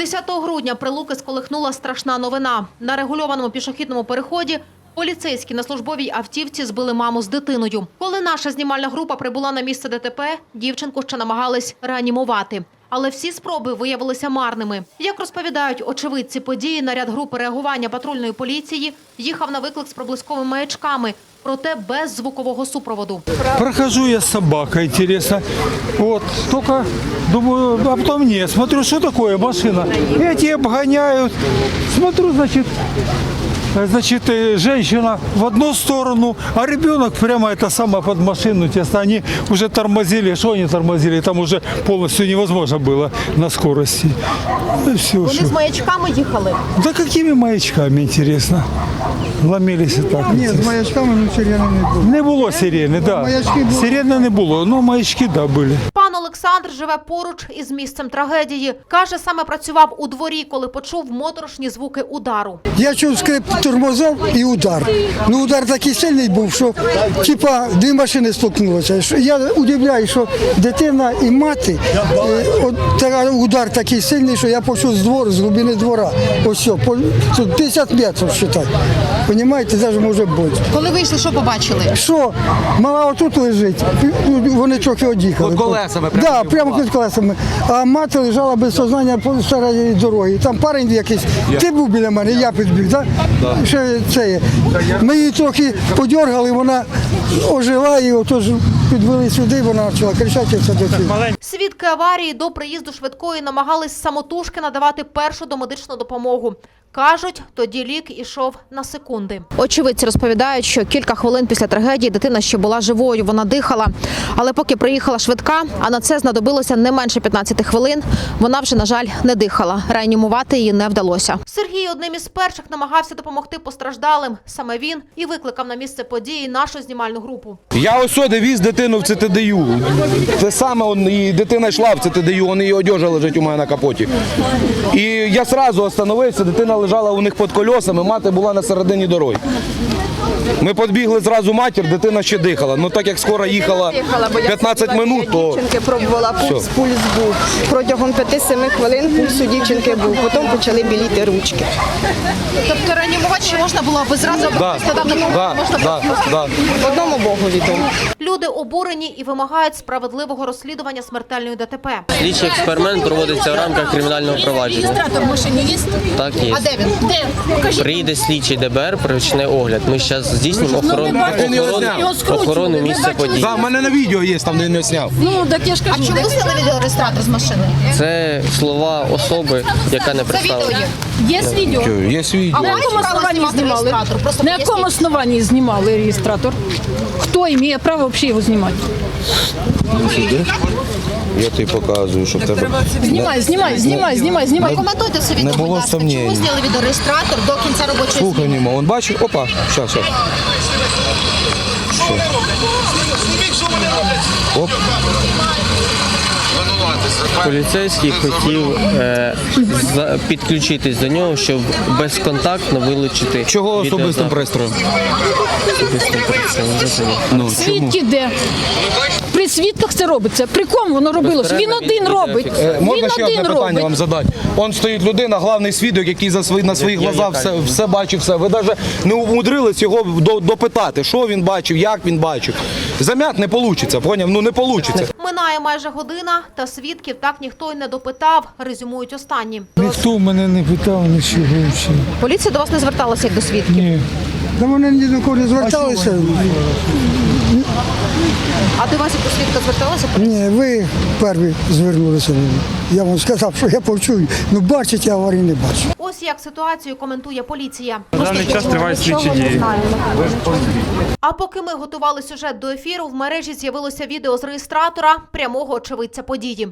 10 грудня Прилуки сколихнула страшна новина. На регульованому пішохідному переході поліцейські на службовій автівці збили маму з дитиною. Коли наша знімальна група прибула на місце ДТП, дівчинку ще намагались реанімувати. Але всі спроби виявилися марними. Як розповідають очевидці події, наряд групи реагування патрульної поліції їхав на виклик з проблисковими маячками, проте без звукового супроводу. Прохожу я с собакой, интересно. Вот, только думаю, а потом нет. Смотрю, что такое машина. Эти обгоняют. Смотрю, значит, э, значит, э, женщина в одну сторону, а ребенок прямо это самое под машину, тесно. Они уже тормозили. Что они тормозили? Там уже полностью невозможно было на скорости. Ну, все, Вони з маячками їхали. Да какими маячками, интересно? Ломились так. Ні, з маячками ну, сирени не було. Не було сирени, да. Маячки були. Сирени не було, ну маячки да були. Пан Олександр живе поруч із місцем трагедії. Каже, саме працював у дворі, коли почув моторошні звуки удару. Я чув скрип тормозов і удар. Ну удар такий сильний був, що типа дві машини столкнулися. Я удивляю, що дитина і мати, е, от удар такий сильний, що я почув з двору, з глибини двора. Ось все, по, тут 50 метрів вважай. Понімаєте, навіть може бути. Коли вийшли, що побачили? Що, мала отут лежить, ну, вони трохи од'їхали. Під колесами, прямо Да, прямо під колесами. А мати лежала без сознання по середині дороги. Там парень якийсь, ти був біля мене, я підбіг, так? Да? Ще це є. Ми її трохи подергали, вона ожила і отож підвели сюди, вона почала кричати все до цього. Свідки аварії до приїзду швидкої намагались самотужки надавати першу домедичну допомогу. Кажуть, тоді лік ішов на секунди. Очевидці розповідають, що кілька хвилин після трагедії дитина ще була живою, вона дихала. Але поки приїхала швидка, а на це знадобилося не менше 15 хвилин, вона вже, на жаль, не дихала. Реанімувати її не вдалося. Сергій одним із перших намагався допомогти постраждалим. Саме він і викликав на місце події нашу знімальну групу. Я ось сюди віз дитину в ЦТДЮ. Це саме он, і дитина йшла в ЦТДЮ, вони її одежа лежить у мене на капоті. І я одразу остановився, дитина лежала у них під колесами, мати була на середині дороги. Ми підбігли зразу матір, дитина ще дихала. Ну так як скоро їхала Дихала, бо я 15 минут, то дівчинки пробувала пульс, Все. пульс був. Протягом 5-7 хвилин пульс у дівчинки був. Потім почали біліти ручки. Тобто реанімувати ще можна було би зразу да, да, да, да. Одному Богу відомо. Люди обурені і вимагають справедливого розслідування смертельної ДТП. Слідчий експеримент проводиться в рамках кримінального провадження. Так є. А де він? Де? Покажіть. Приїде слідчий ДБР, почне огляд. Ми зараз здійснимо охорону, його охорону, скручували, охорону місця події. Да, в мене на відео є, там де він його зняв. Ну, так я ж кажу. А чому сили відеореєстратор з машини? Це слова особи, яка не представлена. Є відео. Є відео. На якому основанні знімали? реєстратор? Просто На якому поясніть. основанні знімали реєстратор? Хто имеет право взагалі його знімати? Я тобі показую, що в тебе Знімай, знімай, знімай, знімай, знімай. Коментуйте Не відео, було будь ласка. сумнівів. Чому зняли відеореєстратор до кінця робочого слухай Німо, он бачив? Опа, щас, щас. Що? Оп. Поліцейський хотів е, за- підключитись до нього, щоб безконтактно вилучити Чого особистим пристроєм? Особистим пристроєм. Ну, чому? Свідки де? Свідках це робиться. При кому воно робилось? Він один робить. Він Можна ще одне питання вам робить. задати? Он стоїть людина, главний свідок, який за свої на своїх глазах все, все бачив, все. Ви навіть не умудрились його до- допитати, що він бачив, як він бачив. Зам'ят не вийде, поняв? Ну не вийде. Минає майже година, та свідків так ніхто й не допитав, резюмують останні. Ніхто мене не питав нічого взагалі. Поліція до вас не зверталася як до свідків. Ні. Та вони ні до кого не зверталися. А до вас як до свідка зверталася? Ні, ви перві звернулися. Я вам сказав, що я почую. Ну бачите, а аварії не бачу. Ось як ситуацію коментує поліція. На даний час тривають слідчі дії. А поки ми готували сюжет до ефіру, в мережі з'явилося відео з реєстратора прямого очевидця події.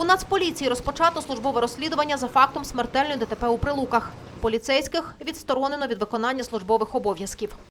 У Нацполіції розпочато службове розслідування за фактом смертельної ДТП у Прилуках. Поліцейських відсторонено від виконання службових обов'язків.